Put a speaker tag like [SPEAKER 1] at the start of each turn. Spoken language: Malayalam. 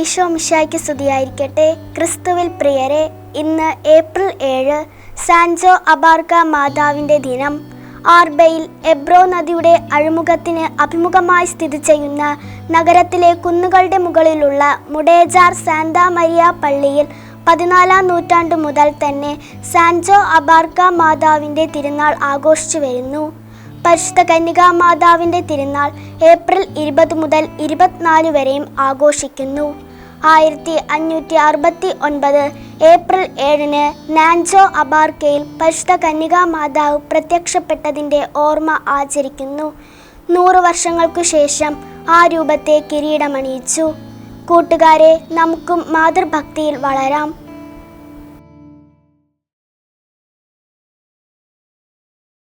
[SPEAKER 1] ഈശോ മിഷായ്ക്ക് സ്തുതിയായിരിക്കട്ടെ. ക്രിസ്തുവിൽ പ്രിയരെ ഇന്ന് ഏപ്രിൽ ഏഴ് സാൻജോ അബാർക്ക മാതാവിന്റെ ദിനം. ആർബയിൽ എബ്രോ നദിയുടെ അഴിമുഖത്തിന് അഭിമുഖമായി സ്ഥിതി ചെയ്യുന്ന നഗരത്തിലെ കുന്നുകളുടെ മുകളിലുള്ള മുഡേജാർ സാന്താ മരിയ പള്ളിയിൽ പതിനാലാം നൂറ്റാണ്ട് മുതൽ തന്നെ സാൻജോ അബാർക്ക മാതാവിന്റെ തിരുനാൾ ആഘോഷിച്ചു വരുന്നു. പരിശുദ്ധ കന്യകാ മാതാവിന്റെ തിരുനാൾ ഏപ്രിൽ ഇരുപത് മുതൽ ഇരുപത്തിനാല് വരെയും ആഘോഷിക്കുന്നു. ആയിരത്തി അഞ്ഞൂറ്റി അറുപത്തി ഒൻപത് ഏപ്രിൽ ഏഴിന് നാൻജോ അബാർക്കയിൽ പരിശുദ്ധ കന്യകാ മാതാവ് പ്രത്യക്ഷപ്പെട്ടതിന്റെ ഓർമ്മ ആചരിക്കുന്നു. നൂറ് വർഷങ്ങൾക്കു ശേഷം ആ രൂപത്തെ കിരീടമണിയിച്ചു. കൂട്ടുകാരെ നമുക്കും മാതൃഭക്തിയിൽ വളരാം.